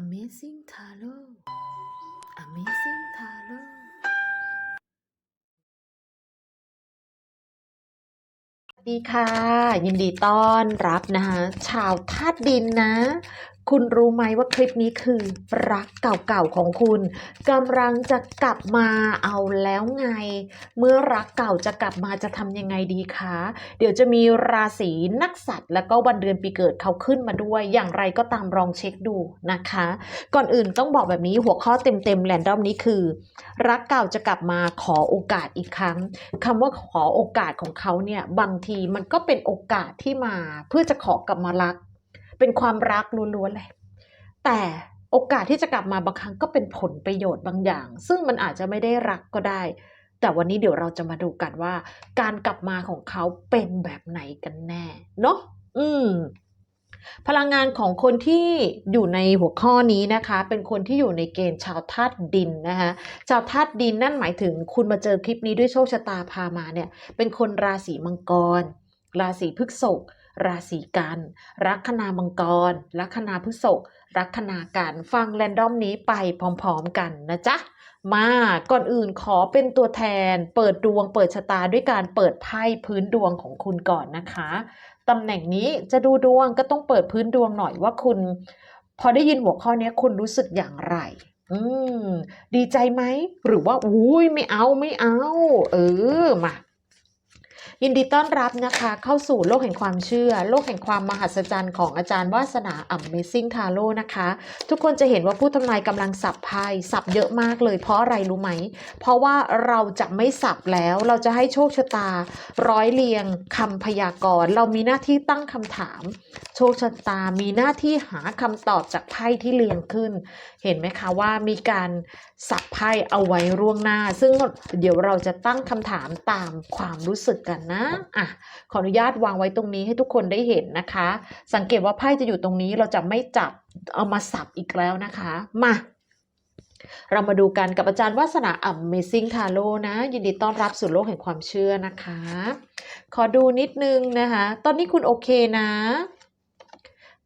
Amazing Taro Amazing Tarot สวัสดีค่ะ ยินดีต้อนรับนะคะชาวธาตุดินนะ คุณรู้ไหมว่าคลิปนี้คือ รักเก่าๆของคุณกำลังจะกลับมาเอาแล้วไง เมื่อรักเก่าจะกลับมาจะทำยังไงดีคะ เดี๋ยวจะมีราศีนักสัตว์ แล้วก็วันเดือนปีเกิดเขาขึ้นมาด้วย อย่างไรก็ตามลองเช็คดูนะคะ ก่อนอื่นต้องบอกแบบนี้หัวข้อเต็มๆแรนดอมนี้คือ รักเก่าจะกลับมาขอโอกาสอีกครั้งคำว่าขอโอกาสของเขาเนี่ยบางทีมันก็เป็นโอกาสที่มาเพื่อจะขอกลับมารัก เป็นความรักล้วนๆเลย แต่โอกาสที่จะกลับมาบางครั้งก็เป็นผลประโยชน์บางอย่าง ซึ่งมันอาจจะไม่ได้รักก็ได้ แต่วันนี้เดี๋ยวเราจะมาดูกันว่า การกลับมาของเขาเป็นแบบไหนกันแน่เนาะอืมพลังงานของคนที่อยู่ในหัวข้อนี้นะคะ เป็นคนที่อยู่ในเกณฑ์ชาวธาตุดินนะคะชาวธาตุดินนั่นหมายถึงคุณมาเจอคลิปนี้ด้วยโชคชะตาพามาเนี่ย เป็นคนราศีมังกร ราศีพฤษภ ราศีกัน ลัคนามังกร ลัคนาพฤษภลัคนากันฟังแรนดอมนี้ไปพร้อมๆกันนะจ๊ะมาก่อนอื่นขอเป็นตัวแทน เปิดดวงเปิดชะตาด้วยการเปิดไพ่พื้นดวงของคุณก่อนนะคะตำแหน่งนี้จะดูดวงก็ต้องเปิดพื้นดวงหน่อยว่าคุณ พอได้ยินหัวข้อนี้คุณรู้สึกอย่างไร อืม ดีใจไหม หรือว่าอุ้ยไม่เอาไม่เอา เออมา ยินดีต้อนรับนะคะเข้าสู่โลกแห่งความเชื่อ โลกแห่งความมหัศจรรย์ของอาจารย์วาสนา Amazing Tarot นะคะ ทุกคนจะเห็นว่าผู้ทำนายกำลังสับไพ่สับเยอะมากเลย เพราะอะไรรู้ไหม เพราะว่าเราจะไม่สับแล้วเราจะให้โชคชะตา ร้อยเรียงคำพยากรณ์เรามีหน้าที่ตั้งคำถามโชคชะตามีหน้าที่หาคำตอบจากไพ่ที่เรียงขึ้น เห็นไหมคะว่ามีการสับไพ่เอาไว้ร่วงหน้า ซึ่งเดี๋ยวเราจะตั้งคำถามตามความรู้สึกกันนะอะขออนุญาตวางไว้ตรงนี้ให้ทุกคนได้เห็นนะคะ สังเกตว่าไพ่จะอยู่ตรงนี้เราจะไม่จับเอามาสับอีกแล้วนะคะ มาเรามาดูกันกับอาจารย์วาสนา Amazing Tarot นะ ยินดีต้อนรับสู่โลกแห่งความเชื่อนะคะ ขอดูนิดนึงนะคะ ตอนนี้คุณโอเคนะ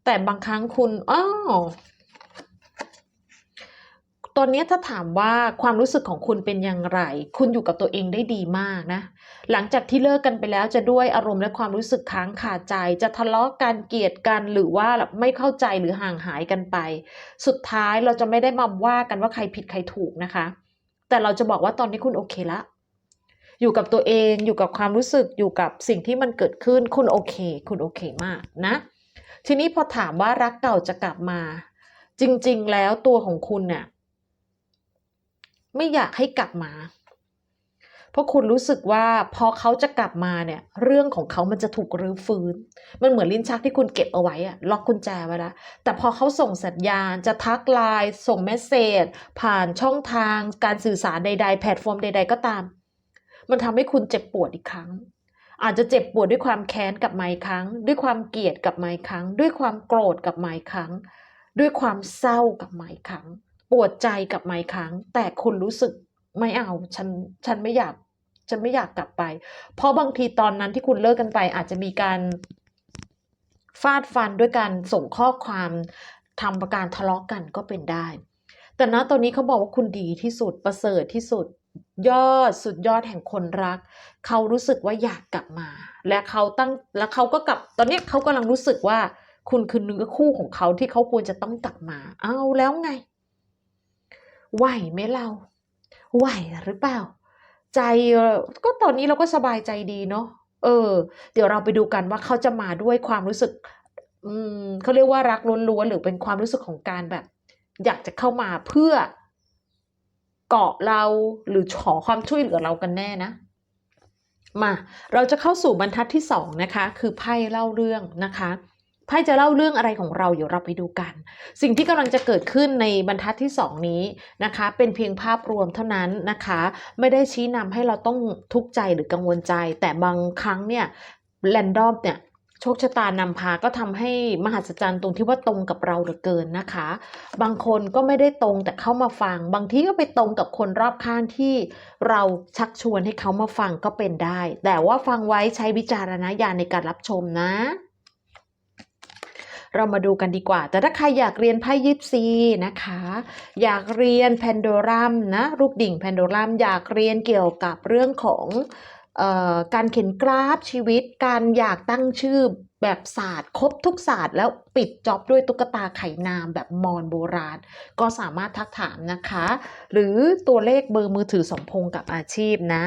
แต่บางครั้งคุณอ้าวตอนนี้ถ้าถามว่าความรู้สึกของคุณเป็นอย่างไร คุณอยู่กับตัวเองได้ดีมากนะ หลังจากที่เลิกกันไปแล้วจะด้วยอารมณ์และความรู้สึกค้างคาใจ จะทะเลาะกันเกลียดกันหรือว่าไม่เข้าใจหรือห่างหายกันไป สุดท้ายเราจะไม่ได้มาว่ากันว่าใครผิดใครถูกนะคะ แต่เราจะบอกว่าตอนนี้คุณโอเคละ อยู่กับตัวเองอยู่กับความรู้สึกอยู่กับสิ่งที่มันเกิดขึ้น คุณโอเค คุณโอเคมากนะ ทีนี้พอถามว่ารักเก่าจะกลับมา จริง ๆ แล้วตัวของคุณเนี่ยไม่อยากให้กลับมา เพราะคุณรู้สึกว่าพอเขาจะกลับมาเนี่ย เรื่องของเขามันจะถูกรื้อฟื้น มันเหมือนลิ้นชักที่คุณเก็บเอาไว้อะล็อกกุญแจไว้แล้วแต่พอเขาส่งสัญญาณจะทักไลน์ส่งเมสเซจผ่านช่องทางการสื่อสารใด ๆ แพลตฟอร์มใด ๆ ก็ตาม มันทำให้คุณเจ็บปวดอีกครั้ง อาจจะเจ็บปวดด้วยความแค้นกับมาอีกครั้งด้วยความเกลียดกับมาอีกครั้งด้วยความโกรธกับมาอีกครั้งด้วยความเศร้ากับมาอีกครั้งปวดใจกับมาอีกครั้งแต่คุณรู้สึกไม่เอาฉันฉันไม่อยากฉันไม่อยากกลับไป เพราะบางทีตอนนั้นที่คุณเลิกกันไป อาจจะมีการฟาดฟันด้วยการส่งข้อความทำประการทะเลาะกันก็เป็นได้ แต่ณตอนนี้เขาบอกว่าคุณดีที่สุดประเสริฐที่สุด ยอดสุดยอดแห่งคนรัก เขารู้สึกว่าอยากกลับมา และเขาตั้งแล้วเขาก็กลับตอนนี้เขากำลังรู้สึกว่าคุณคือเนื้อคู่ของเขาที่เขาควรจะต้องกลับมา เอาแล้วไง ไหวไหมเราไหวหรือเปล่า ใจก็ตอนนี้เราก็สบายใจดีเนาะเออ เดี๋ยวเราไปดูกันว่าเขาจะมาด้วยความรู้สึก อืมเขาเรียกว่ารักล้วนๆหรือเป็นความรู้สึกของการแบบ อยากจะเข้ามาเพื่อ เกาะเราหรือขอความช่วยเหลือเรากันแน่นะ มาเราจะเข้าสู่บรรทัดที่สองนะคะ คือไพ่เล่าเรื่องนะคะไพ่จะเล่าเรื่องอะไรของเราเดี๋ยวเราไปดูกัน สิ่งที่กำลังจะเกิดขึ้นในบรรทัดที่สองนี้นะคะ เป็นเพียงภาพรวมเท่านั้นนะคะ ไม่ได้ชี้นำให้เราต้องทุกข์ใจหรือกังวลใจ แต่บางครั้งเนี่ยแรนดอมเนี่ย โชคชะตานำพาก็ทำให้มหัศจรรย์ตรงที่ว่าตรงกับเราเหลือเกินนะคะ บางคนก็ไม่ได้ตรงแต่เข้ามาฟัง บางทีก็ไปตรงกับคนรอบข้างที่เราชักชวนให้เขามาฟังก็เป็นได้ แต่ว่าฟังไว้ใช้วิจารณญาณในการรับชมนะเรามาดูกันดีกว่า แต่ถ้าใครอยากเรียนไพ่ยิปซีนะคะ อยากเรียนแพนโดรัมนะ ลูกดิ่งแพนโดรัมอยากเรียนเกี่ยวกับเรื่องของ การเขียนกราฟชีวิต การอยากตั้งชื่อแบบศาสตร์ ครบทุกศาสตร์ แล้วปิดจ็อบด้วยตุ๊กตาไข่นามแบบมอญโบราณ ก็สามารถทักถามนะคะ หรือตัวเลขเบอร์มือถือสมพงษ์กับอาชีพนะ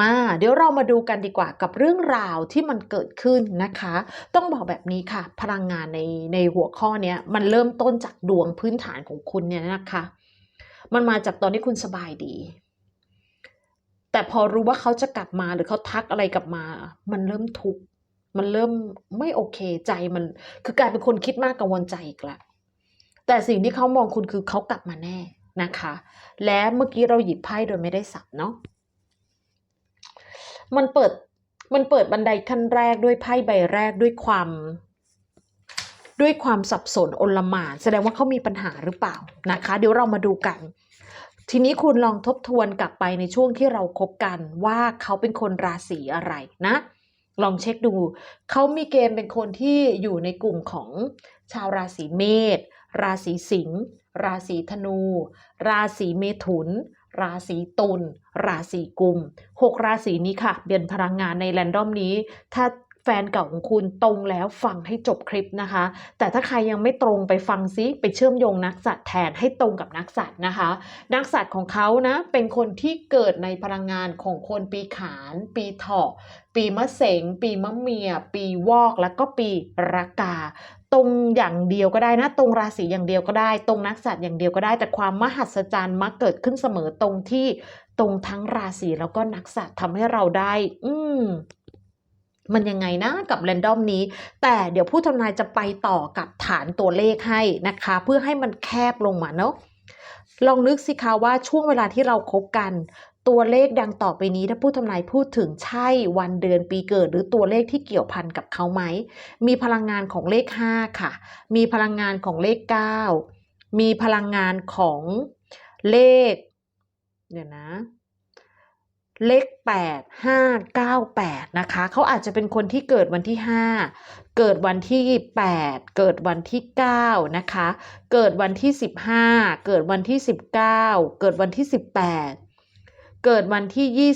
มาเดี๋ยวเรามาดูกันดีกว่ากับเรื่องราวที่มันเกิดขึ้นนะคะ ต้องบอกแบบนี้ค่ะ พลังงานในในหัวข้อนี้มันเริ่มต้นจากดวงพื้นฐานของคุณเนี่ยนะคะ มันมาจากตอนที่คุณสบายดี แต่พอรู้ว่าเขาจะกลับมาหรือเขาทักอะไรกลับมา มันเริ่มทุกข์มันเริ่มไม่โอเคใจมัน คือกลายเป็นคนคิดมากกังวลใจอีกล้วแต่สิ่งที่เขามองคุณคือเขากลับมาแน่นะคะ และเมื่อกี้เราหยิบไพ่โดยไม่ได้สับเนาะมันเปิดมันเปิดบันไดขั้นแรกด้วยไพ่ใบแรกด้วยความ ด้วยความสับสนอนลหม่านแสดงว่าเขามีปัญหาหรือเปล่านะคะ เดี๋ยวเรามาดูกัน ทีนี้คุณลองทบทวนกลับไปในช่วงที่เราคบกันว่าเขาเป็นคนราศีอะไรนะ ลองเช็คดู เขามีเกณฑ์เป็นคนที่อยู่ในกลุ่มของชาวราศีเมษราศีสิงห์ราศีธนู ราศีเมถุน ราศีตุลราศีกุมหกราศีนี้ค่ะเดือนพลังงานในแรนดอมนี้ ถ้า แฟนเก่าของคุณตรงแล้วฟังให้จบคลิปนะคะ แต่ถ้าใครยังไม่ตรงไปฟังซิไปเชื่อมโยงนักสัตว์แทนให้ตรงกับนักสัตว์นะคะ นักสัตว์ของเขานะเป็นคนที่เกิดในพลังงานของคนปีขาน ปีเถาะปีมะเสง ปีมะเมีย ปีวอกแล้วก็ปีรากาตรงอย่างเดียวก็ได้นะตรงราศีอย่างเดียวก็ได้ ตรงนักสัตว์อย่างเดียวก็ได้ แต่ความมหัศจรรย์มักเกิดขึ้นเสมอตรงที่ตรงทั้งราศีแล้วก็นักสัตว์ทำให้เราได้ อืม มันยังไงนะกับแรนดอมนี้ แต่เดี๋ยวผู้ทำนายจะไปต่อกับฐานตัวเลขให้นะคะ เพื่อให้มันแคบลงมาเนาะลองนึกสิคะว่าช่วงเวลาที่เราคบกัน ตัวเลขดังต่อไปนี้ถ้าผู้ทำนายพูดถึงใช่วันเดือนปีเกิด หรือตัวเลขที่เกี่ยวพันกับเขาไหม มีพลังงานของเลข 5 ค่ะ มีพลังงานของเลข 9 มีพลังงานของเลข เดี๋ยวนะ เลข 8 5 9 8 นะคะ เขาอาจจะเป็นคนที่เกิดวันที่ 5 เกิดวันที่ 8 เกิดวันที่ 9 นะคะ เกิดวันที่ 15 เกิดวันที่ 19 เกิดวันที่ 18 เกิดวันที่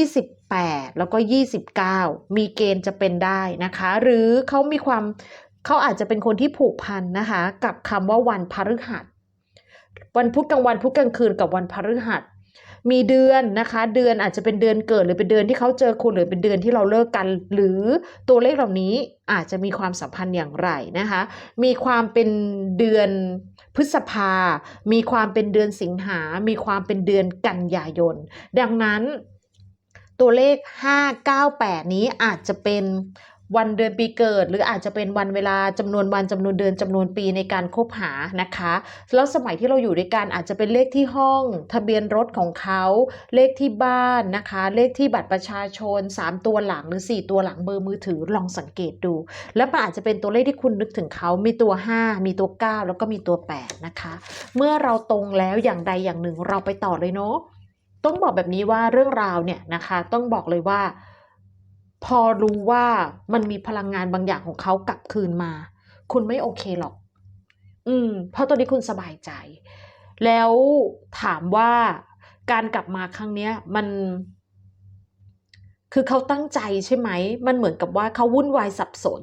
25 28 แล้วก็ 29 มีเกณฑ์จะเป็นได้นะคะ หรือเขามีความเขาอาจจะเป็นคนที่ผูกพันนะคะ กับคำว่าวันพฤหัสวันพุธกลางวันพุธกลางคืนกับวันพฤหัส มีเดือนนะคะ เดือนอาจจะเป็นเดือนเกิดหรือเป็นเดือนที่เขาเจอคุณหรือเป็นเดือนที่เราเลิกกัน หรือตัวเลขเหล่านี้อาจจะมีความสัมพันธ์อย่างไรนะคะ มีความเป็นเดือนพฤษภา มีความเป็นเดือนสิงหา มีความเป็นเดือนกันยายน ดังนั้นตัวเลข 598 นี้อาจจะเป็น วันเดือนปีเกิด หรืออาจจะเป็นวันเวลาจำนวนวันจำนวนเดือนจำนวนปีในการคบหานะคะ แล้วสมัยที่เราอยู่ด้วยกันอาจจะเป็นเลขที่ห้อง ทะเบียนรถของเขาเลขที่บ้านนะคะ เลขที่บัตรประชาชน 3 ตัวหลังหรือ 4 ตัวหลังเบอร์มือถือลองสังเกตดู แล้วมันอาจจะเป็นตัวเลขที่คุณนึกถึงเขามีตัว 5 มีตัว 9 แล้วก็มีตัว 8 นะคะ เมื่อเราตรงแล้วอย่างใดอย่างหนึ่งเราไปต่อเลยเนาะต้องบอกแบบนี้ว่าเรื่องราวเนี่ยนะคะ ต้องบอกเลยว่า พอรู้ว่ามันมีพลังงานบางอย่างของเขากลับคืนมา คุณไม่โอเคหรอก อืม เพราะตอนนี้คุณสบายใจ แล้วถามว่าการกลับมาครั้งเนี้ย มัน คือเขาตั้งใจใช่ไหม มันเหมือนกับว่าเขาวุ่นวายสับสน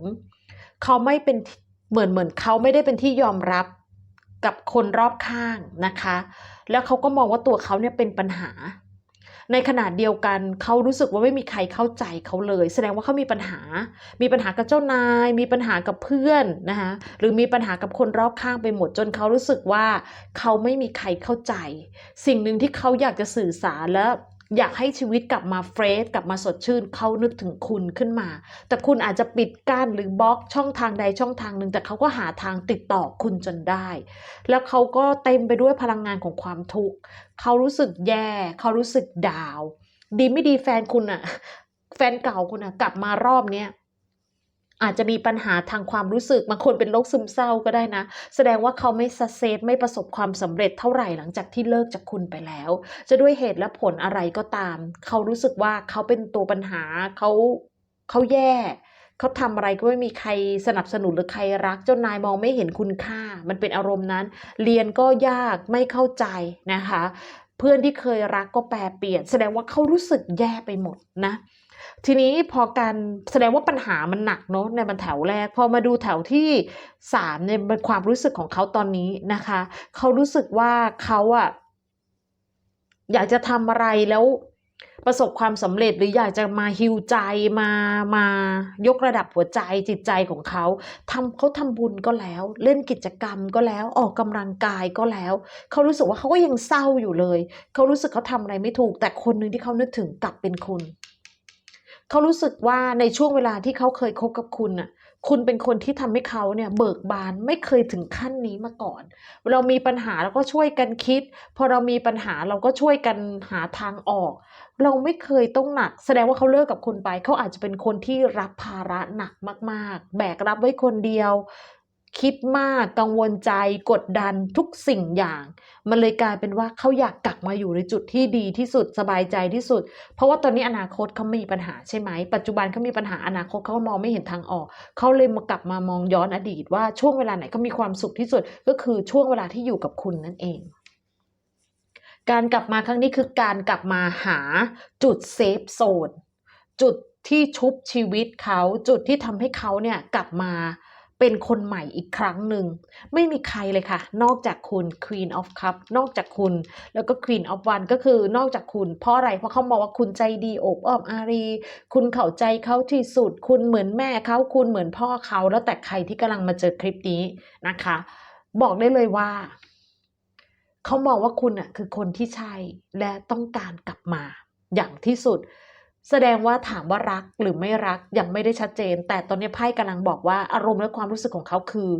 เขาไม่เป็นเหมือนเหมือนเขาไม่ได้เป็นที่ยอมรับกับคนรอบข้างนะคะ แล้วเขาก็มองว่าตัวเขาเนี่ยเป็นปัญหา ในขณะเดียวกันเขารู้สึกว่าไม่มีใครเข้าใจเขาเลย แสดงว่าเขามีปัญหา มีปัญหากับเจ้านาย มีปัญหากับเพื่อนนะคะหรือมีปัญหากับคนรอบข้างไปหมดจนเขารู้สึกว่าเขาไม่มีใครเข้าใจ สิ่งหนึ่งที่เขาอยากจะสื่อสารและ อยากให้ชีวิตกลับมาเฟรชกลับมาสดชื่นเขานึกถึงคุณขึ้นมา แต่คุณอาจจะปิดกั้นหรือบล็อกช่องทางใดช่องทางหนึ่งแต่เขาก็หาทางติดต่อคุณจนได้ แล้วเขาก็เต็มไปด้วยพลังงานของความทุกข์เขารู้สึกแย่เขารู้สึกดาว ดีไม่ดีแฟนคุณอะแฟนเก่าคุณอะกลับมารอบเนี้ย อาจจะมีปัญหาทางความรู้สึกบางคนเป็นโรคซึมเศร้าก็ได้นะ แสดงว่าเขาไม่สัเซสไม่ประสบความสำเร็จเท่าไหร่หลังจากที่เลิกจากคุณไปแล้ว จะด้วยเหตุและผลอะไรก็ตาม เขารู้สึกว่าเขาเป็นตัวปัญหาเขาเขาแย่เขาทำอะไรก็ไม่มีใครสนับสนุนหรือใครรักเจ้านายมองไม่เห็นคุณค่า มันเป็นอารมณ์นั้น เรียนก็ยากไม่เข้าใจนะคะ เพื่อนที่เคยรักก็แปรเปลี่ยน แสดงว่าเขารู้สึกแย่ไปหมดนะ ทีนี้พอการแสดงว่าปัญหามันหนักเนาะในมันแถวแรก พอมาดูแถวที่สามในยความรู้สึกของเขาตอนนี้นะคะ เขารู้สึกว่าเขาอะอยากจะทำอะไรแล้วประสบความสำเร็จหรืออยากจะมาฮิวใจมามายกระดับหัวใจจิตใจของเขาทำเขาทำบุญก็แล้ว เล่นกิจกรรมก็แล้วออกกำลังกายก็แล้ว เขารู้สึกว่าเขาก็ยังเศร้าอยู่เลย เขารู้สึกเขาทำอะไรไม่ถูก แต่คนหนึ่งที่เขานึกถึงกลับเป็นคุณ เขารู้สึกว่าในช่วงเวลาที่เขาเคยคบกับคุณน่ะ คุณเป็นคนที่ทำให้เขาเนี่ยเบิกบานไม่เคยถึงขั้นนี้มาก่อน เรามีปัญหาเราก็ช่วยกันคิด พอเรามีปัญหาเราก็ช่วยกันหาทางออก เราไม่เคยต้องหนัก แสดงว่าเขาเลิกกับคุณไป เขาอาจจะเป็นคนที่รับภาระหนักมาก ๆ แบกรับไว้คนเดียว คิดมากกังวลใจกดดันทุกสิ่งอย่าง มันเลยกลายเป็นว่าเขาอยากกลับมาอยู่ในจุดที่ดีที่สุดสบายใจที่สุด เพราะว่าตอนนี้อนาคตเขามีปัญหาใช่ไหม ปัจจุบันเขามีปัญหาอนาคตเขามองไม่เห็นทางออกเขาเลยมากลับมามองย้อนอดีตว่าช่วงเวลาไหนเขามีความสุขที่สุด ก็คือช่วงเวลาที่อยู่กับคุณนั่นเอง การกลับมาครั้งนี้คือการกลับมาหาจุดเซฟโซนจุดที่ชุบชีวิตเขาจุดที่ทำให้เขาเนี่ยกลับมา เป็นคนใหม่อีกครั้งหนึ่ง ไม่มีใครเลยค่ะ นอกจากคุณ Queen of Cup นอกจากคุณ แล้วก็ Queen of One ก็คือนอกจากคุณ เพราะอะไร เพราะเขามองว่าคุณใจดีอบอ้อมอารี คุณเข้าใจเขาที่สุด คุณเหมือนแม่เขาคุณเหมือนพ่อเขา แล้วแต่ใครที่กำลังมาเจอคลิปนี้นะคะ บอกได้เลยว่า เขามองว่าคุณอะคือคนที่ใช่และต้องการกลับมาอย่างที่สุด แสดงว่าถามว่ารักหรือไม่รักยังไม่ได้ชัดเจน แต่ตอนนี้ไพ่กำลังบอกว่าอารมณ์และความรู้สึกของเขาคือ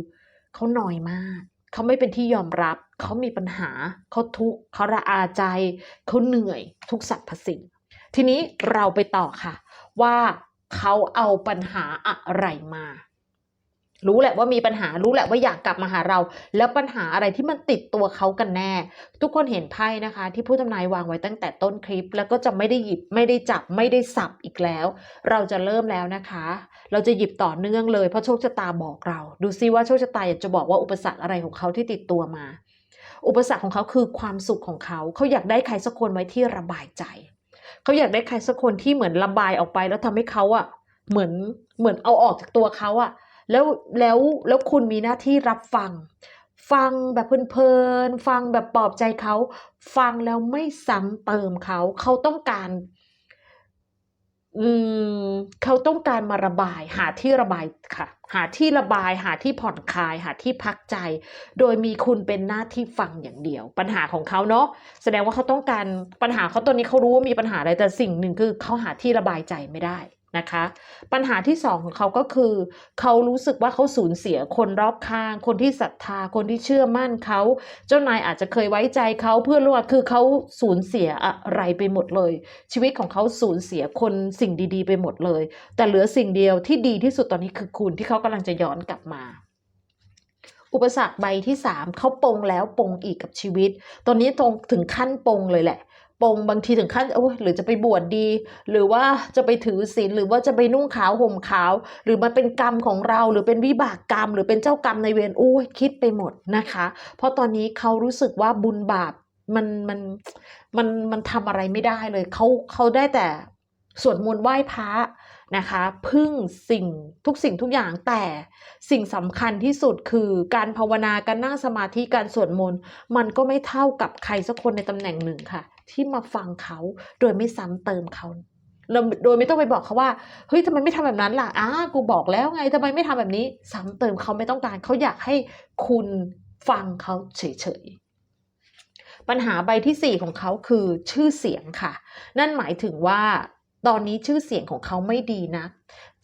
เขาหน่อยมากเขาไม่เป็นที่ยอมรับ เขามีปัญหา เขาทุกข์เขาระอาใจ เขาเหนื่อยทุกสรรพสิ่ง ทีนี้เราไปต่อค่ะ ว่าเขาเอาปัญหาอะไรมา รู้แหละว่ามีปัญหารู้แหละว่าอยากกลับมาหาเรา แล้วปัญหาอะไรที่มันติดตัวเขากันแน่ ทุกคนเห็นไพ่นะคะ ที่ผู้ทำนายวางไว้ตั้งแต่ต้นคลิป แล้วก็จะไม่ได้หยิบไม่ได้จับไม่ได้สับอีกแล้ว เราจะเริ่มแล้วนะคะ เราจะหยิบต่อเนื่องเลยเพราะโชคชะตาบอกเรา ดูซิว่าโชคชะตาอยากจะบอกว่าอุปสรรคอะไรของเขาที่ติดตัวมา อุปสรรคของเขาคือความสุขของเขาเขาอยากได้ใครสักคนไว้ที่ระบายใจเขาอยากได้ใครสักคนที่เหมือนระบายออกไปแล้วทำให้เขาอะเหมือนเหมือนเอาออกจากตัวเขาอะ แล้วแล้วแล้วคุณมีหน้าที่รับฟัง ฟังแบบเพลินๆฟังแบบปลอบใจเขา ฟังแล้วไม่ซ้ำเติมเขา เขาต้องการอืมเขาต้องการมาระบาย หาที่ระบายค่ะ หาที่ระบาย หาที่ผ่อนคลาย หาที่พักใจ โดยมีคุณเป็นหน้าที่ฟังอย่างเดียว ปัญหาของเขาเนาะแสดงว่าเขาต้องการปัญหาเขาตอนนี้เขารู้ว่ามีปัญหาอะไรแต่สิ่งหนึ่งคือเขาหาที่ระบายใจไม่ได้ นะคะ ปัญหาที่สองของเขาก็คือ เขารู้สึกว่าเขาสูญเสียคนรอบข้าง คนที่ศรัทธาคนที่เชื่อมั่นเขา เจ้านายอาจจะเคยไว้ใจเขาเพื่อนร่วมคือเขาสูญเสียอะไรไปหมดเลย ชีวิตของเขาสูญเสียคนสิ่งดีๆ ไปหมดเลย แต่เหลือสิ่งเดียวที่ดีที่สุดตอนนี้คือคุณที่เขากำลังจะย้อนกลับมาอุปสรรคใบที่สามเขาปงแล้วปงอีกกับชีวิต ตอนนี้ตรงถึงขั้นปงเลยแหละ ปงบางทีถึงขั้นโอ้ยหรือจะไปบวชดี หรือว่าจะไปถือศีลหรือว่าจะไปนุ่งขาวห่มขาว หรือมันเป็นกรรมของเรา หรือเป็นวิบากกรรม หรือเป็นเจ้ากรรมในเวรโอ้ยคิดไปหมดนะคะ เพราะตอนนี้เขารู้สึกว่าบุญบาปมันมันมันมันทำอะไรไม่ได้เลยเขาเขาได้แต่สวดมนต์ไหว้พระนะคะพึ่งสิ่งทุกสิ่งทุกอย่างแต่สิ่งสำคัญที่สุดคือการภาวนาการนั่งสมาธิการสวดมนต์มันก็ไม่เท่ากับใครสักคนในตำแหน่งหนึ่งค่ะ ที่มาฟังเขาโดยไม่ซ้ำเติมเขาเราโดยไม่ต้องไปบอกเขาว่าเฮ้ยทำไมไม่ทำแบบนั้นล่ะอ้ากูบอกแล้วไงทำไมไม่ทำแบบนี้ ซ้ำเติมเขาไม่ต้องการเขาอยากให้คุณฟังเขาเฉยๆปัญหาใบที่สี่ของเขาคือชื่อเสียงค่ะ นั่นหมายถึงว่า ตอนนี้ชื่อเสียงของเขาไม่ดีนะ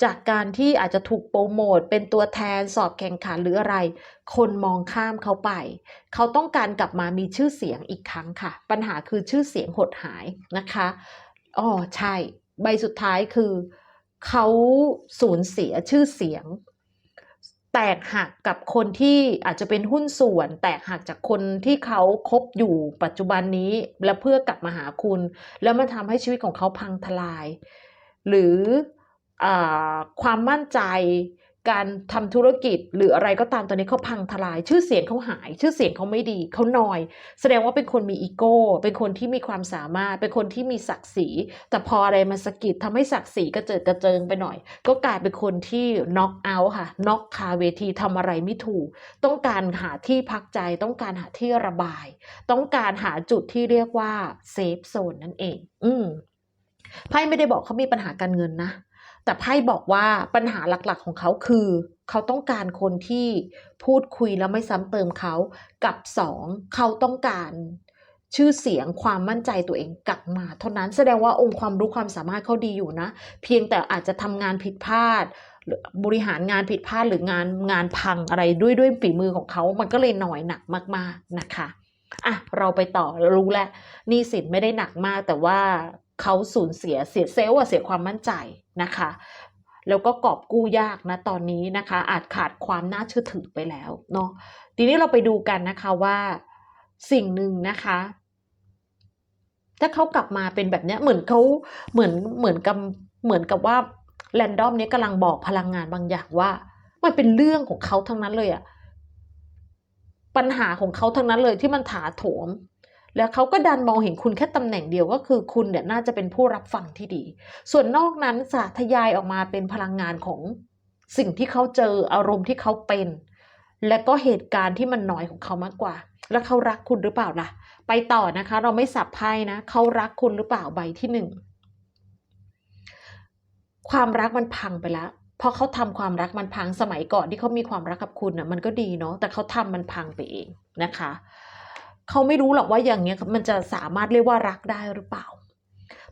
จากการที่อาจจะถูกโปรโมทเป็นตัวแทนสอบแข่งขันหรืออะไร คนมองข้ามเขาไป เขาต้องการกลับมามีชื่อเสียงอีกครั้งค่ะ ปัญหาคือชื่อเสียงหดหายนะคะอ๋อใช่ ใบสุดท้ายคือ เขาสูญเสียชื่อเสียง แตกหักกับคนที่อาจจะเป็นหุ้นส่วน แตกหักจากคนที่เขาคบอยู่ปัจจุบันนี้และเพื่อกลับมาหาคุณ แล้วมันทำให้ชีวิตของเขาพังทลาย หรืออความมั่นใจ การทำธุรกิจหรืออะไรก็ตามตอนนี้เขาพังทลาย ชื่อเสียงเขาหาย ชื่อเสียงเขาไม่ดีเขานอย แสดงว่าเป็นคนมีอีโก้ เป็นคนที่มีความสามารถ เป็นคนที่มีศักดิ์ศรี แต่พออะไรมาสะกิดทำให้ศักดิ์ศรีกระเจิดกระเจิงไปหน่อย ก็กลายเป็นคนที่น็อกเอาท์ค่ะน็อกคาเวทีทำอะไรไม่ถูก ต้องการหาที่พักใจ ต้องการหาที่ระบาย ต้องการหาจุดที่เรียกว่าเซฟโซนนั่นเอง อืมไพ่ไม่ได้บอกเขามีปัญหาการเงินนะ แต่ไพ่บอกว่าปัญหาหลักๆของเขาคือ เขาต้องการคนที่พูดคุยแล้วไม่ซ้ำเติมเขากับสองเขาต้องการชื่อเสียงความมั่นใจตัวเองกลับมาเท่านั้นแสดงว่าองค์ความรู้ความสามารถเขาดีอยู่นะ เพียงแต่อาจจะทำงานผิดพลาดบริหารงานผิดพลาดหรืองานงานพังอะไรด้วยด้วยฝีมือของเขา มันก็เลยหน่อยหนักมาก ๆนะคะอะเราไปต่อรู้แล้วนี่สินไม่ได้หนักมากแต่ว่า เขาสูญเสียเสียเซลล์อะเสียความมั่นใจนะคะ แล้วก็กอบกู้ยากนะตอนนี้นะคะ อาจขาดความน่าเชื่อถือไปแล้วเนาะทีนี้เราไปดูกันนะคะว่าสิ่งหนึ่งนะคะ ถ้าเขากลับมาเป็นแบบนี้เหมือนเขาเหมือนเหมือนกับเหมือนกับว่าแรนดอมเนี้ยกำลังบอกพลังงานบางอย่างว่า มันเป็นเรื่องของเขาทั้งนั้นเลยอะปัญหาของเขาทั้งนั้นเลยที่มันถาโถม แล้วเขาก็ดันมองเห็นคุณแค่ตำแหน่งเดียวก็คือคุณเนี่ยน่าจะเป็นผู้รับฟังที่ดี ส่วนนอกนั้นสาธยายออกมาเป็นพลังงานของสิ่งที่เขาเจออารมณ์ที่เขาเป็น และก็เหตุการณ์ที่มันน้อยของเขามากกว่า แล้วเขารักคุณหรือเปล่าล่ะ ไปต่อนะคะ เราไม่สับไพ่นะเขารักคุณหรือเปล่าใบที่หนึ่งความรักมันพังไปแล้วเพราะเขาทำความรักมันพังสมัยก่อนที่เขามีความรักกับคุณน่ะมันก็ดีเนาะแต่เขาทำมันพังไปเองนะคะ เขาไม่รู้หรอกว่าอย่างเนี้ยมันจะสามารถเรียกว่ารักได้หรือเปล่า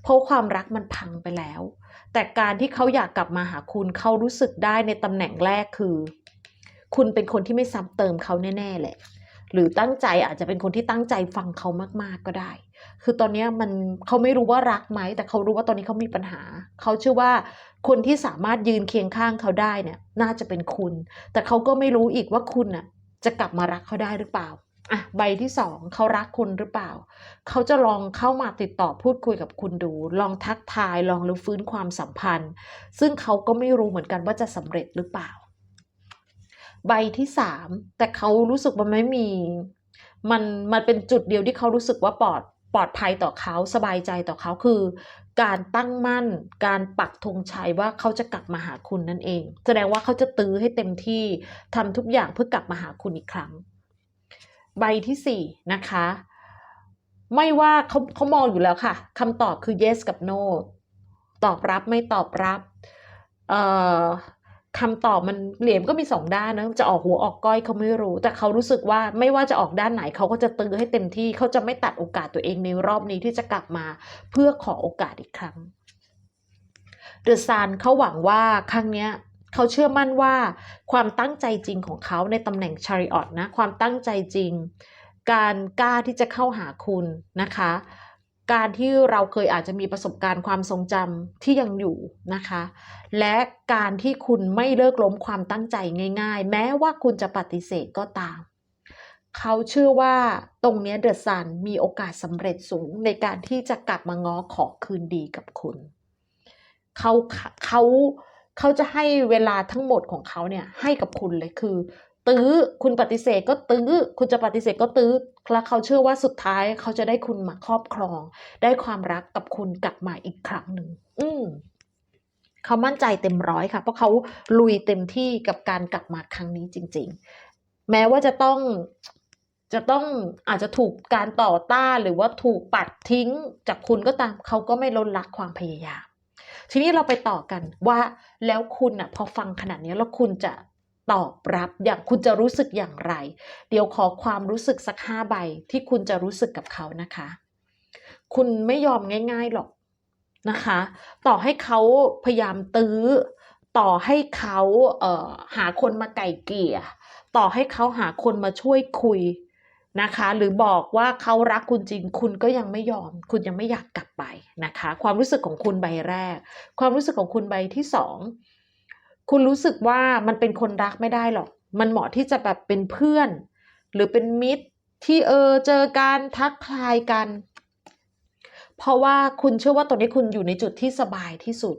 เพราะความรักมันพังไปแล้ว แต่การที่เขาอยากกลับมาหาคุณเขารู้สึกได้ในตำแหน่งแรกคือ คุณเป็นคนที่ไม่ซ้ำเติมเขาแน่ๆแหละหรือตั้งใจอาจจะเป็นคนที่ตั้งใจฟังเขามากๆก็ได้ คือตอนนี้มันเขาไม่รู้ว่ารักไหม แต่เขารู้ว่าตอนนี้เขามีปัญหา เขาเชื่อว่าคนที่สามารถยืนเคียงข้างเขาได้เนี่ย น่าจะเป็นคุณ แต่เขาก็ไม่รู้อีกว่าคุณน่ะจะกลับมารักเขาได้หรือเปล่า อะใบที่สองเขารักคุณหรือเปล่า เขาจะลองเข้ามาติดต่อพูดคุยกับคุณดู ลองทักทายลองรื้อฟื้นความสัมพันธ์ ซึ่งเขาก็ไม่รู้เหมือนกันว่าจะสำเร็จหรือเปล่า ใบที่สามแต่เขารู้สึกว่าไม่มีมันมันเป็นจุดเดียวที่เขารู้สึกว่าปลอดปลอดภัยต่อเขาสบายใจต่อเขาคือ การตั้งมั่น การปักธงชัยว่าเขาจะกลับมาหาคุณนั่นเอง แสดงว่าเขาจะตื้อให้เต็มที่ทำทุกอย่างเพื่อกลับมาหาคุณอีกครั้ง ใบที่สี่นะคะ ไม่ว่าเขาเขามองอยู่แล้วค่ะคำตอบคือ yes กับ no ตอบรับไม่ตอบรับเอ่อคำตอบมันเหรียญก็มีสองด้านนะจะออกหัวออกก้อยเขาไม่รู้ แต่เขารู้สึกว่าไม่ว่าจะออกด้านไหนเขาก็จะตื้อให้เต็มที่เขาจะไม่ตัดโอกาสตัวเองในรอบนี้ที่จะกลับมาเพื่อขอโอกาสอีกครั้งเดอะซานเขาหวังว่าครั้งเนี้ย เขาเชื่อมั่นว่าความตั้งใจจริงของเขาในตำแหน่งชาริออตนะความตั้งใจจริง การกล้าที่จะเข้าหาคุณนะคะ การที่เราเคยอาจจะมีประสบการณ์ความทรงจำที่ยังอยู่นะคะ และการที่คุณไม่เลิกล้มความตั้งใจง่าย ๆ แม้ว่าคุณจะปฏิเสธก็ตาม เขาเชื่อว่าตรงนี้เดอะซันมีโอกาสสำเร็จสูงในการที่จะกลับมาง้อขอคืนดีกับคุณ เขาเขา เขาจะให้เวลาทั้งหมดของเขาเนี่ยให้กับคุณเลยคือ ตื้อคุณปฏิเสธก็ตื้อ คุณจะปฏิเสธก็ตื้อแล้วเขาเชื่อว่าสุดท้ายเขาจะได้คุณมาครอบครอง ได้ความรักกับคุณกลับมาอีกครั้งหนึ่งอืมเขามั่นใจเต็มร้อยค่ะ เพราะเขาลุยเต็มที่กับการกลับมาครั้งนี้จริง ๆ แม้ว่าจะต้องจะต้องอาจจะถูกการต่อต้านหรือว่าถูกปัดทิ้งจากคุณก็ตามเขาก็ไม่ลดละความพยายาม ทีนี้เราไปต่อกันว่าแล้วคุณอะพอฟังขนาดนี้แล้วคุณจะตอบรับอย่างคุณจะรู้สึกอย่างไร เดี๋ยวขอความรู้สึกสักห้าใบที่คุณจะรู้สึกกับเขานะคะ คุณไม่ยอมง่าย ๆหรอกนะคะ ต่อให้เขาพยายามตื้อ ต่อให้เขาเอ่อหาคนมาไก่เกลี่ย ต่อให้เขาหาคนมาช่วยคุย นะคะ หรือบอกว่าเขารักคุณจริง คุณก็ยังไม่ยอม คุณยังไม่อยากกลับไปนะคะ ความรู้สึกของคุณใบแรก ความรู้สึกของคุณใบที่สองคุณรู้สึกว่ามันเป็นคนรักไม่ได้หรอก มันเหมาะที่จะแบบเป็นเพื่อน หรือเป็นมิตรที่เออเจอกันทักทายกัน เพราะว่าคุณเชื่อว่าตอนนี้คุณอยู่ในจุดที่สบายที่สุด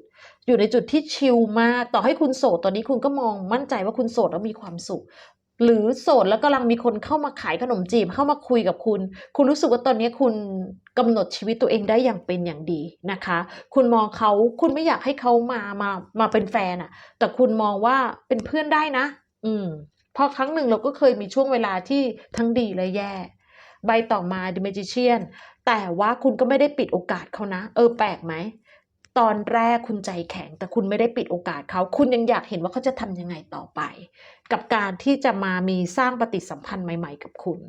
อยู่ในจุดที่ชิลมาก ต่อให้คุณโสดตอนนี้คุณก็มองมั่นใจว่าคุณโสดแล้วมีความสุข หรือโสดแล้วกำลังมีคนเข้ามาขายขนมจีบเข้ามาคุยกับคุณ คุณรู้สึกว่าตอนนี้คุณกำหนดชีวิตตัวเองได้อย่างเป็นอย่างดีนะคะ คุณมองเขาคุณไม่อยากให้เขามามามาเป็นแฟนอะแต่คุณมองว่าเป็นเพื่อนได้นะ อืมพราะครั้งหนึ่งเราก็เคยมีช่วงเวลาที่ทั้งดีและแย่ ใบต่อมา The Magician แต่ว่าคุณก็ไม่ได้ปิดโอกาสเขานะ เออแปลกไหม ตอนแรกคุณใจแข็ง แต่คุณไม่ได้ปิดโอกาสเขา คุณยังอยากเห็นว่าเขาจะทำยังไงต่อไป กับการที่จะมามีสร้างปฏิสัมพันธ์ใหม่ ๆ กับคุณ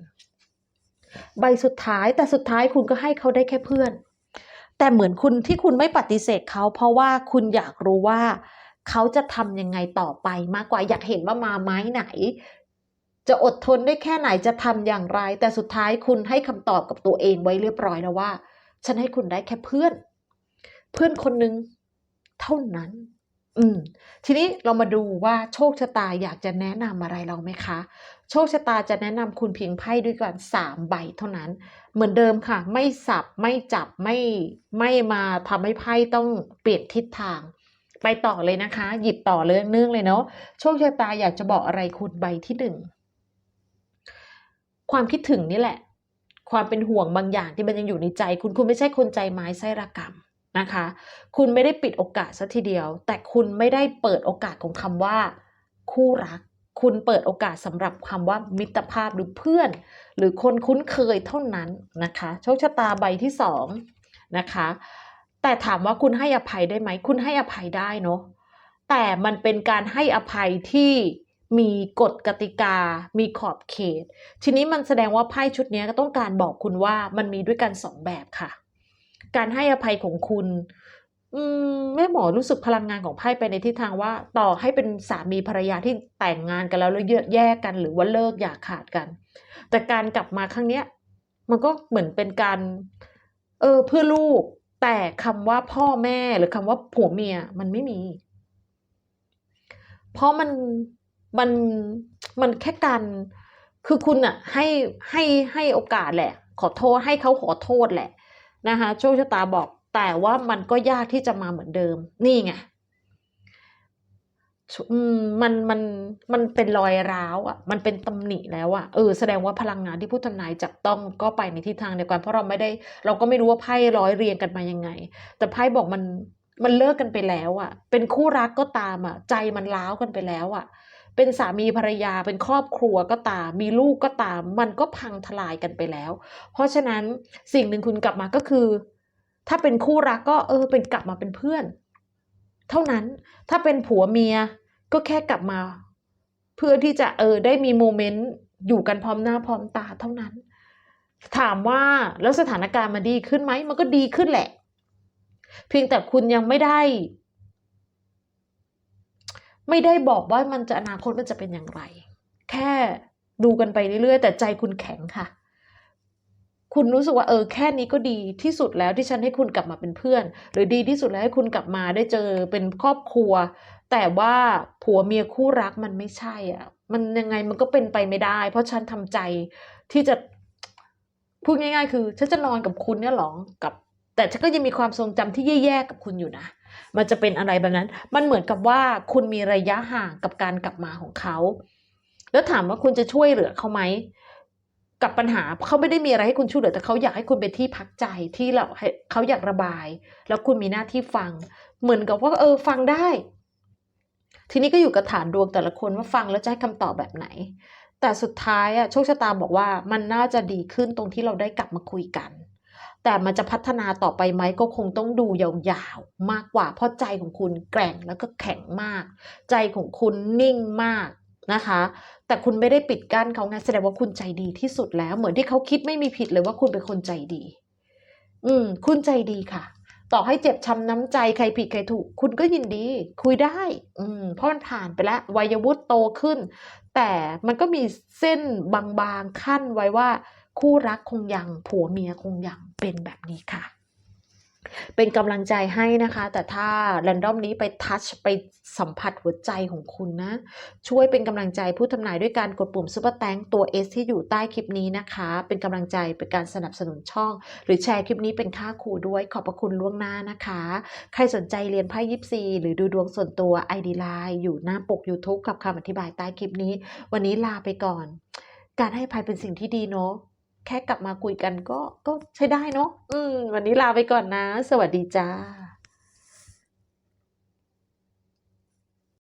ใบสุดท้ายแต่สุดท้ายคุณก็ให้เขาได้แค่เพื่อน แต่เหมือนคุณที่คุณไม่ปฏิเสธเขาเพราะว่าคุณอยากรู้ว่าเขาจะทำยังไงต่อไปมากกว่าอยากเห็นว่ามาไม้ไหน จะอดทนได้แค่ไหนจะทำอย่างไร แต่สุดท้ายคุณให้คำตอบกับตัวเองไว้เรียบร้อยแล้วว่า ฉันให้คุณได้แค่เพื่อน เพื่อนคนหนึ่งเท่านั้น อืม ทีนี้เรามาดูว่าโชคชะตาอยากจะแนะนำอะไรเราไหมคะ โชคชะตาจะแนะนำคุณเพียงไพ่ด้วยกันสามใบเท่านั้น เหมือนเดิมค่ะ ไม่สับไม่จับไม่ไม่มาทำให้ไพ่ต้องเปลี่ยนทิศทาง ไปต่อเลยนะคะ หยิบต่อเลยเนื่องเลยเนาะโชคชะตาอยากจะบอกอะไรคุณใบที่หนึ่งความคิดถึงนี่แหละ ความเป็นห่วงบางอย่างที่มันยังอยู่ในใจ คุณคุณไม่ใช่คนใจไม้ไส้ระกรรม นะคะ คุณไม่ได้ปิดโอกาสซะทีเดียว แต่คุณไม่ได้เปิดโอกาสของคำว่า คู่รัก คุณเปิดโอกาสสำหรับคำว่ามิตรภาพหรือเพื่อน หรือคนคุ้นเคยเท่านั้นนะคะ โชคชะตาใบที่สองนะคะ แต่ถามว่าคุณให้อภัยได้ไหม คุณให้อภัยได้เนาะแต่มันเป็นการให้อภัยที่มีกฎกติกา มีขอบเขต ทีนี้มันแสดงว่าไพ่ชุดนี้ก็ต้องการบอกคุณว่ามันมีด้วยกันสองแบบค่ะ การให้อภัยของคุณ อืมแม่หมอรู้สึกพลังงานของไพ่ไปในทิศทางว่า ต่อให้เป็นสามีภรรยาที่แต่งงานกันแล้วแล้วแยกกัน หรือว่าเลิกอย่าขาดกัน แต่การกลับมาครั้งเนี้ย มันก็เหมือนเป็นการ เออเพื่อลูก แต่คำว่าพ่อแม่หรือคำว่าผัวเมียมันไม่มี เพราะมันมันมันแค่การคือคุณอะให้ให้ให้โอกาสแหละ ขอโทษให้เขาขอโทษแหละ นะคะโชคชะตาบอกแต่ว่ามันก็ยากที่จะมาเหมือนเดิม นี่ไงมันมันมันเป็นรอยร้าวอะ มันเป็นตำหนิแล้วอะเออแสดงว่าพลังงานที่ผู้ทำนายจับต้องก็ไปในทิศทางเดียวกันเพราะเราไม่ได้ เราก็ไม่รู้ว่าไพ่ร้อยเรียงกันมายังไง แต่ไพ่บอกมันมันเลิกกันไปแล้วอะ เป็นคู่รักก็ตามอะ ใจมันร้าวกันไปแล้วอะ เป็นสามีภรรยาเป็นครอบครัวก็ตาม มีลูกก็ตาม มันก็พังทลายกันไปแล้ว เพราะฉะนั้นสิ่งหนึ่งคุณกลับมาก็คือ ถ้าเป็นคู่รักก็เออเป็นกลับมาเป็นเพื่อน เท่านั้นถ้าเป็นผัวเมียก็แค่กลับมา เพื่อที่จะเออได้มีโมเมนต์อยู่กันพร้อมหน้าพร้อมตาเท่านั้น ถามว่าแล้วสถานการณ์มันดีขึ้นไหมมันก็ดีขึ้นแหละ เพียงแต่คุณยังไม่ได้ ไม่ได้บอกว่ามันจะอนาคตมันจะเป็นอย่างไร แค่ดูกันไปเรื่อยๆ แต่ใจคุณแข็งค่ะ คุณรู้สึกว่าเออแค่นี้ก็ดีที่สุดแล้วที่ฉันให้คุณกลับมาเป็นเพื่อน หรือดีที่สุดแล้วให้คุณกลับมาได้เจอเป็นครอบครัว แต่ว่าผัวเมียคู่รักมันไม่ใช่อะ มันยังไงมันก็เป็นไปไม่ได้ เพราะฉันทำใจที่จะพูดง่าย ๆ คือฉันจะนอนกับคุณเนี่ยหรอกับ แต่ฉันก็ยังมีความทรงจำที่แย่ๆกับคุณอยู่นะ มันจะเป็นอะไรแบบนั้น มันเหมือนกับว่าคุณมีระยะห่างกับการกลับมาของเขา แล้วถามว่าคุณจะช่วยเหลือเขาไหมกับปัญหาเขาไม่ได้มีอะไรให้คุณช่วยเหลือแต่เขาอยากให้คุณเป็นที่พักใจที่เราเขาอยากระบาย แล้วคุณมีหน้าที่ฟัง เหมือนกับว่าเออฟังได้ ทีนี้ก็อยู่กับฐานดวงแต่ละคนว่าฟังแล้วจะให้คำตอบแบบไหน แต่สุดท้ายอะโชคชะตาบอกว่ามันน่าจะดีขึ้นตรงที่เราได้กลับมาคุยกัน แต่มันจะพัฒนาต่อไปไหมก็คงต้องดูยาวๆ มากกว่า เพราะใจของคุณแกร่งแล้วก็แข็งมาก ใจของคุณนิ่งมากนะคะ แต่คุณไม่ได้ปิดกั้นเขาไงแสดงว่าคุณใจดีที่สุดแล้ว เหมือนที่เขาคิดไม่มีผิดเลยว่าคุณเป็นคนใจดี อืม คุณใจดีค่ะ ต่อให้เจ็บช้ำน้ำใจใครผิดใครถูก คุณก็ยินดี คุยได้ อืม เพราะมันผ่านไปแล้ววัยวุฒิโตขึ้น แต่มันก็มีเส้นบางๆขั้นไว้ว่า คู่รักคงยังผัวเมียคงยังเป็นแบบนี้ค่ะ เป็นกำลังใจให้นะคะ แต่ถ้าแรนดอมนี้ไปทัชไปสัมผัสหัวใจของคุณนะ ช่วยเป็นกำลังใจผู้ทำนายด้วยการกดปุ่มซุปเปอร์แตงตัว S ที่อยู่ใต้คลิปนี้นะคะ เป็นกำลังใจเป็นการสนับสนุนช่อง หรือแชร์คลิปนี้เป็นค่าครูด้วยขอบพระคุณล่วงหน้านะคะ ใครสนใจเรียนไพ่ยิปซีหรือดูดวงส่วนตัว ID Line อยู่หน้าปก YouTube กับคำอธิบายใต้คลิปนี้ วันนี้ลาไปก่อน การให้ภัยเป็นสิ่งที่ดีเนาะ แค่กลับมาคุยกันก็ก็ใช้ได้เนาะอืม วันนี้ลาไปก่อนนะ สวัสดีจ้า